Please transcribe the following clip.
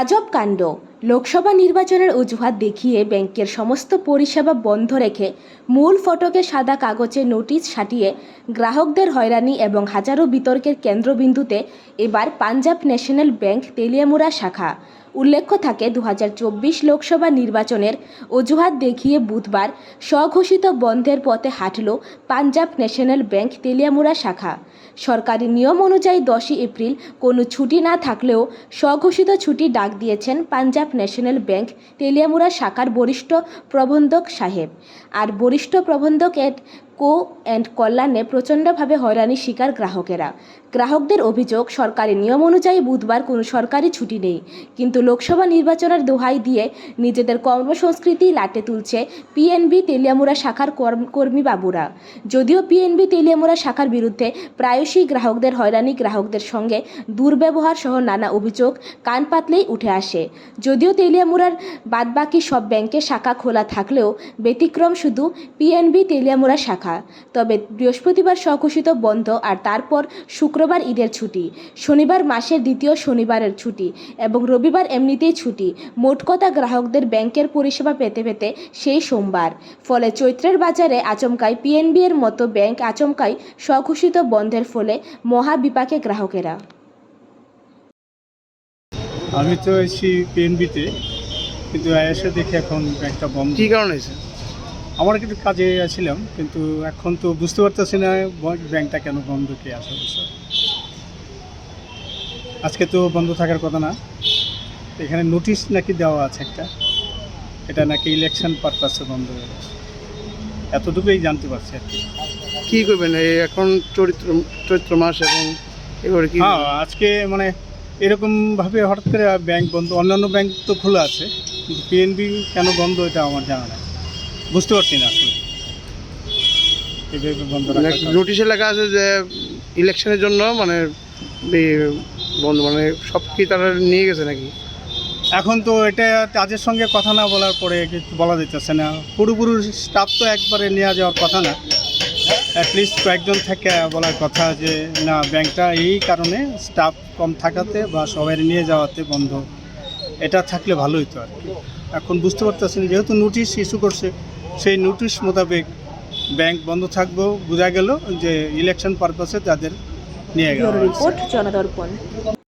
আজব কাণ্ড। লোকসভা নির্বাচনের অজুহাত দেখিয়ে ব্যাংকের সমস্ত পরিষেবা বন্ধ রেখে মূল ফটকে সাদা কাগজে নোটিশ সাটিয়ে গ্রাহকদের হয়রানি এবং হাজারো বিতর্কের কেন্দ্রবিন্দুতে এবার পাঞ্জাব ন্যাশনাল ব্যাংক তেলিয়ামুড়া শাখা। উল্লেখ্য থাকে দু হাজার চব্বিশ লোকসভা নির্বাচনের অজুহাত দেখিয়ে বুধবার স্বঘোষিত বন্ধের পথে হাঁটল পাঞ্জাব ন্যাশনাল ব্যাংক তেলিয়ামুড়া শাখা। সরকারি নিয়ম অনুযায়ী দশই এপ্রিল কোনো ছুটি না থাকলেও স্বঘোষিত ছুটি ডাক দিয়েছেন পাঞ্জাব ন্যাশনাল ব্যাংক তেলিয়ামুড়া শাখার বরিষ্ঠ প্রবন্ধক সাহেব। আর বরিষ্ঠ প্রবন্ধক এড কো অ্যান্ড কল্যাণে প্রচণ্ডভাবে হয়রানি শিকার গ্রাহকেরা। গ্রাহকদের অভিযোগ, সরকারি নিয়ম অনুযায়ী বুধবার কোনো সরকারি ছুটি নেই। কিন্তু লোকসভা নির্বাচনের দোহাই দিয়ে নিজেদের কর্মসংস্কৃতি লাটে তুলছে পিএনবি তেলিয়ামুড়া শাখার কর্ম- কর্মী বাবুরা। যদিও পিএনবি তেলিয়ামুড়া শাখার বিরুদ্ধে প্রায়শই গ্রাহকদের হয়রানি গ্রাহকদের সঙ্গে দুর্ব্যবহার সহ নানা অভিযোগ কান পাতলেই উঠে আসে। যদিও তেলিয়ামুড়ার বাদবাকি সব ব্যাংকে শাখা খোলা থাকলেও ব্যতিক্রম শুধু পিএনবি তেলিয়ামুড়া শাখা। তবে বৃহস্পতিবার স্বঘোষিত বন্ধ আর তারপর শুক্রবার ঈদের ছুটি। শনিবার মাসের দ্বিতীয় শনিবারের ছুটি এবং রবিবার এমনিতেই ছুটি। মোট কথা গ্রাহকদের ব্যাংকের পরিষেবা পেতে পেতে সেই সোমবার। ফলে চৈত্রের বাজারে আচমকাই পিএনবি এর মতো ব্যাংক আচমকাই স্বঘোষিত বন্ধের ফলে মহা বিপাকে গ্রাহকেরা। আমি তো এসেছি পিএনবিতে কিন্তু এসে দেখি এখন ব্যাংকটা বন্ধ। কি কারণে হয়েছে? আমার কিন্তু কাজে ছিলাম কিন্তু এখন তো বুঝতে পারতেছি না ব্যাংকটা কেন বন্ধ কে আসে বিষয় আজকে তো বন্ধ থাকার কথা না। এখানে নোটিশ নাকি দেওয়া আছে একটা। এটা নাকি ইলেকশন পারপাসে বন্ধ হয়ে গেছে। এতটুকুই জানতে পারছি আর কি। কি করবেন? এই এখন চরিত্র চৈত্র মাস এবং এবারে কি হ্যাঁ আজকে মানে এরকমভাবে হঠাৎ করে ব্যাংক বন্ধ অন্যান্য ব্যাংক তো খোলা আছে কিন্তু পিএনবি কেন বন্ধ এটা আমার জানা নেই। বুঝতে পারছি না আসলে। এইভাবে বন্ধ রাখার কারণ। নোটিশে লেখা আছে যে ইলেকশনের জন্য মানে এই বন্ধ মানে সব কি তারা নিয়ে গেছে নাকি? এখন তো এটা তাদের সঙ্গে কথা না বলার পরে কিছু বলা যেতেছে না। পুরোপুরি স্টাফ তো একবারে নেওয়া যাওয়ার কথা না। অ্যাটলিস্ট কয়েকজন থেকে বলার কথা যে না ব্যাংকটা এই কারণে স্টাফ কম থাকাতে বা সবাই নিয়ে যাওয়াতে বন্ধ। এটা থাকলে ভালোই তো আর কি। এখন বুঝতে পারতেছি না, যেহেতু নোটিশ ইস্যু করছে সেই নোটিশ মোতাবেক ব্যাংক বন্ধ থাকব বোঝা গেল যে ইলেকশন পারপাসে তাদের নিয়ে গেল। রিপোর্ট জনদর্পণ।